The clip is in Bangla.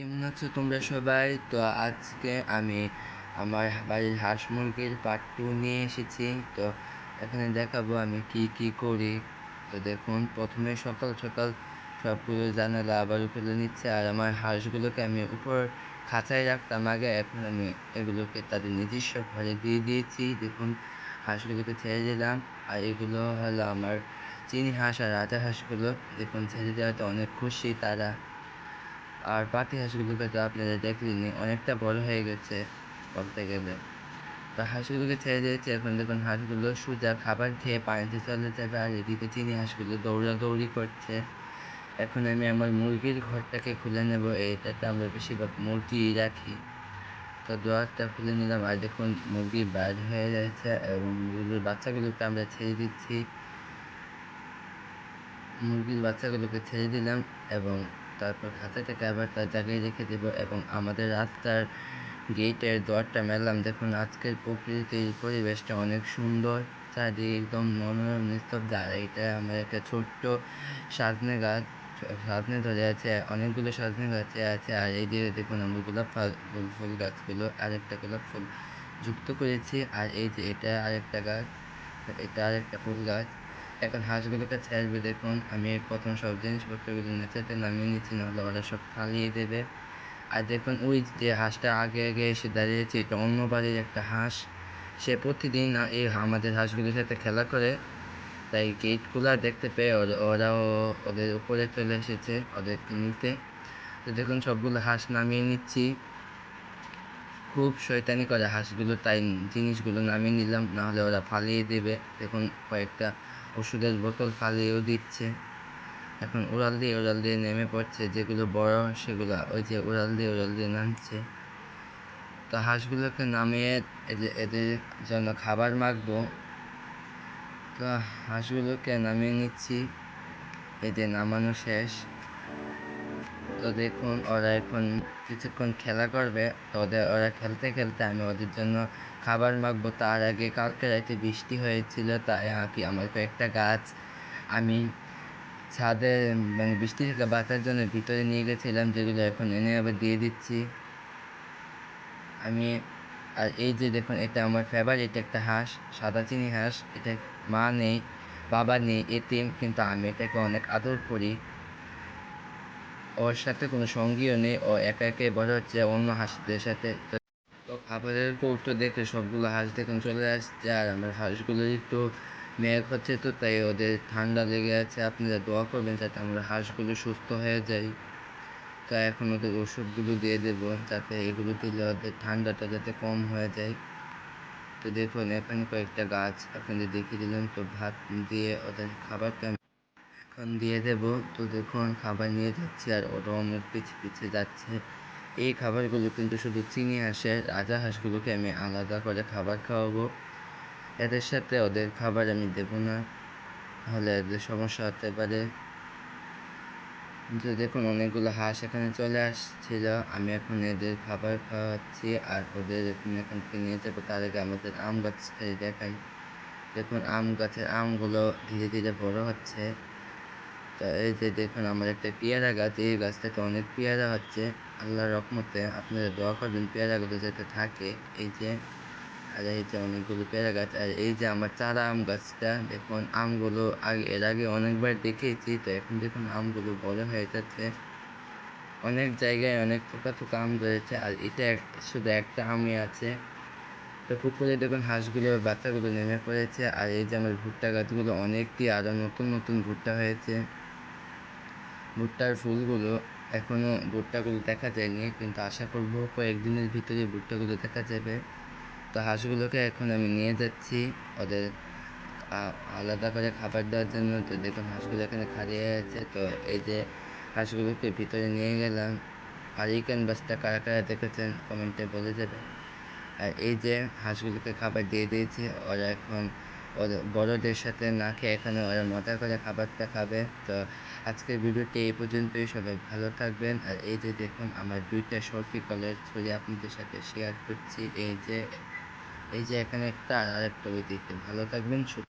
কেমন আছো তোমরা সবাই? তো আজকে আমি আমার বাড়ির হাঁস মুরগির পার্ট টু নিয়ে এসেছি। তো এখানে দেখাবো আমি কি কি করি। তো দেখুন, প্রথমে সকাল সকাল সবগুলো জানালা আবার ফেলে নিচ্ছে। আর আমার হাঁসগুলোকে আমি উপর খাঁচায় রাখতাম। আগে এখন আমি এগুলোকে তাদের নিজস্ব ঘরে দিয়ে দিয়েছি। দেখুন, হাঁসগুলোকে ছেড়ে দিলাম। আর এগুলো হলো আমার চিনি হাঁস আর রাজা হাঁসগুলো। দেখুন, ছেড়ে দেওয়াতে অনেক খুশি তারা। আর পাতি হাঁসগুলোকে তো আপনারা দেখলেনি অনেকটা বড় হয়ে গেছে বলতে গেলে। তো হাঁসগুলোকে ছেড়ে দিয়েছে, এখন দেখুন হাঁসগুলো সোজা খাবার খেয়ে পানিতে চলে যাবে আর এদিকে চিনি হাঁসগুলো দৌড়াদৌড়ি করছে। এখন আমি আমার মুরগির ঘরটাকে খুলে নেব এইটাতে আমরা বেশিরভাগ মুরগি রাখি। তো দোয়ারটা খুলে নিলাম আর দেখুন মুরগি বাইর হয়ে যাচ্ছে এবং মুরগির বাচ্চাগুলোকে আমরা ছেড়ে দিচ্ছি। মুরগির বাচ্চাগুলোকে ছেড়ে দিলাম এবং তারপর খাঁচাটাকে আবার তার জায়গায় রেখে দেবো এবং আমাদের রাস্তার গেটের দোয়ারটা মেলাম। দেখুন, আজকের প্রকৃতির পরিবেশটা অনেক সুন্দর, চারদিকে একদম মনোরম, নিস্তব্ধ। আর এটা আমার একটা ছোট্ট সাজনে গাছ, সাজনে ধরে আছে, অনেকগুলো সাজনে গাছে আছে। আর এই দিকে দেখুন, আমরা গোলাপ ফুল গাছগুলো, আরেকটা গোলাপ ফুল যুক্ত করেছি। আর এই যে এটা আরেকটা গাছ, এটা আরেকটা ফুল গাছ। এখন হাঁসগুলোকে ছাড়বে দেখুন, আমি প্রথম সব জিনিসপত্রগুলো নেচাতে নামিয়ে নিচ্ছি, নাহলে ওরা সব ফালিয়ে দেবে। আর দেখুন, ওই যে হাঁসটা আগে আগে এসে দাঁড়িয়েছে, এটা অন্য বাড়ির একটা হাঁস। সে প্রতিদিন এই আমাদের হাঁসগুলির সাথে খেলা করে। তাই গেটগুলো দেখতে পেয়ে ওরাও ওদের উপরে চলে এসেছে, ওদেরকে নিতে। তো দেখুন, সবগুলো হাঁস নামিয়ে নিচ্ছি। খুব শয়তানি করে হাঁসগুলো, তাই জিনিসগুলো নামিয়ে নিলাম, নাহলে ওরা ফালিয়ে দেবে। দেখুন, কয়েকটা ওষুধের বোতল ফালিয়েও দিচ্ছে। এখন উড়াল দিয়ে উড়াল দিয়ে নেমে পড়ছে, যেগুলো বড় সেগুলো ওই যে উড়াল দিয়ে উড়াল দিয়ে নামছে। তো হাঁসগুলোকে নামিয়ে এদের জন্য খাবার মাখবো। তো হাঁসগুলোকে নামিয়ে নিচ্ছি। এদের নামানো শেষ। তো দেখুন, ওরা এখন কিছুক্ষণ খেলা করবে। তো ওদের, ওরা খেলতে খেলতে আমি ওদের জন্য খাবার মাখবো। তার আগে কালকে রাতে বৃষ্টি হয়েছিল, তাই কি, আমার কয়েকটা গাছ আমি ছাদে মানে বৃষ্টি থেকে বাঁচার জন্য ভিতরে নিয়ে গেছিলাম, যেগুলো এখন এনে আবার দিয়ে দিচ্ছি। আমি, আর এই যে দেখুন, এটা আমার ফেভারিট একটা হাঁস, সাদা চিনি হাঁস। এটা মা নেই, বাবা নেই এতিম কিন্তু আমি এটাকে অনেক আদর করি। ওর সাথে কোনো সঙ্গীও নেই, ও একা একে বড় হচ্ছে, অন্য হাঁসদের সাথে। তো খাবারের কৌটো দেখে সবগুলো হাঁস দেখুন চলে আসছে, আর আমার হাঁসগুলো একটু মেঘ হচ্ছে তো, তাই ওদের ঠান্ডা লেগে আছে। আপনারা দোয়া করবেন যাতে আমরা হাঁসগুলো সুস্থ হয়ে যাই। তা এখন ওদের ওষুধগুলো দিয়ে দেবো, যাতে এগুলো দিলে ওদের ঠান্ডাটা যাতে কম হয়ে যায়। তো দেখুন, এখানে কয়েকটা গাছ, আপনাদের দেখিয়ে দিলাম। তো ভাত দিয়ে ওদের খাবারটা দিয়ে দেব। তো দেখুন খাবার নিয়ে যাচ্ছে আর ওরা অনেক পিছিয়ে পিছিয়ে যাচ্ছে। এই খাবারগুলো কিন্তু শুধু চিনি হাঁসের, রাজা হাঁসগুলোকে আমি আলাদা করে খাবার খাওয়াবো। এদের সাথে ওদের খাবার আমি দেবো না, তাহলে এদের সমস্যা হতে পারে। তো দেখুন, অনেকগুলো হাঁস এখানে চলে আসছিল। আমি এখন এদের খাবার খাওয়াচ্ছি আর ওদের এখন এখান থেকে নিয়ে যাব। তার আগে আমাদের আম গাছ দেখাই। দেখুন, আম গাছের আমগুলো ধীরে ধীরে বড় হচ্ছে। তো এই যে দেখুন, আমার একটা পেয়ারা গাছ, এই গাছটাতে অনেক পেয়ারা হচ্ছে। আল্লাহর রকমতে আপনারা দোয়া করবেন, পেয়ারাগুলো যাতে থাকে। এই যে, আর এই যে অনেকগুলো পেয়ারা গাছ, আর এই যে আমার চারা আম গাছটা, দেখুন, আমগুলো আগে, এর আগে অনেকবার দেখেছি। তো এখন দেখুন, আমগুলো বড় হয়ে যাচ্ছে। অনেক জায়গায় অনেক থোকা থোকা আম ধরেছে আর এটা শুধু একটা আমই আছে। তো পুকুরে দেখুন, হাঁসগুলো, বাচ্চাগুলো নেমে পড়েছে। আর এই যে আমার ভুট্টা গাছগুলো, অনেকটি আরও নতুন নতুন ভুট্টা হয়েছে। ভুট্টার ফুলগুলো এখনও ভুট্টাগুলো দেখা যায়নি, কিন্তু আশা করব কয়েকদিনের ভিতরে ভুট্টাগুলো দেখা যাবে। তো হাঁসগুলোকে এখন আমি নিয়ে যাচ্ছি। ওদের আলাদা করে খাবার দেওয়ার জন্য তো দেখুন হাঁসগুলো এখানে খালিয়ে আছে। তো এই যে হাঁসগুলোকে ভিতরে নিয়ে গেলাম। আর এই ক্যানভাসটা কারা কারা দেখেছেন কমেন্টে বলে যাবে আর এই যে হাঁসগুলোকে খাবার দিয়ে দিয়েছি, ওরা এখন ওদের বড়দের সাথে না খেয়ে এখানে ওরা মজা করে খাবারটা খাবে। তো আজকের ভিডিওটি এই পর্যন্তই। সবাই ভালো থাকবেন। আর এই যে দেখুন, আমার দুইটা শর্টি কলের ছবি আপনাদের সাথে শেয়ার করছি। এই যে এই যে এখানে একটা আর একটা ওই দিকে। ভালো থাকবেন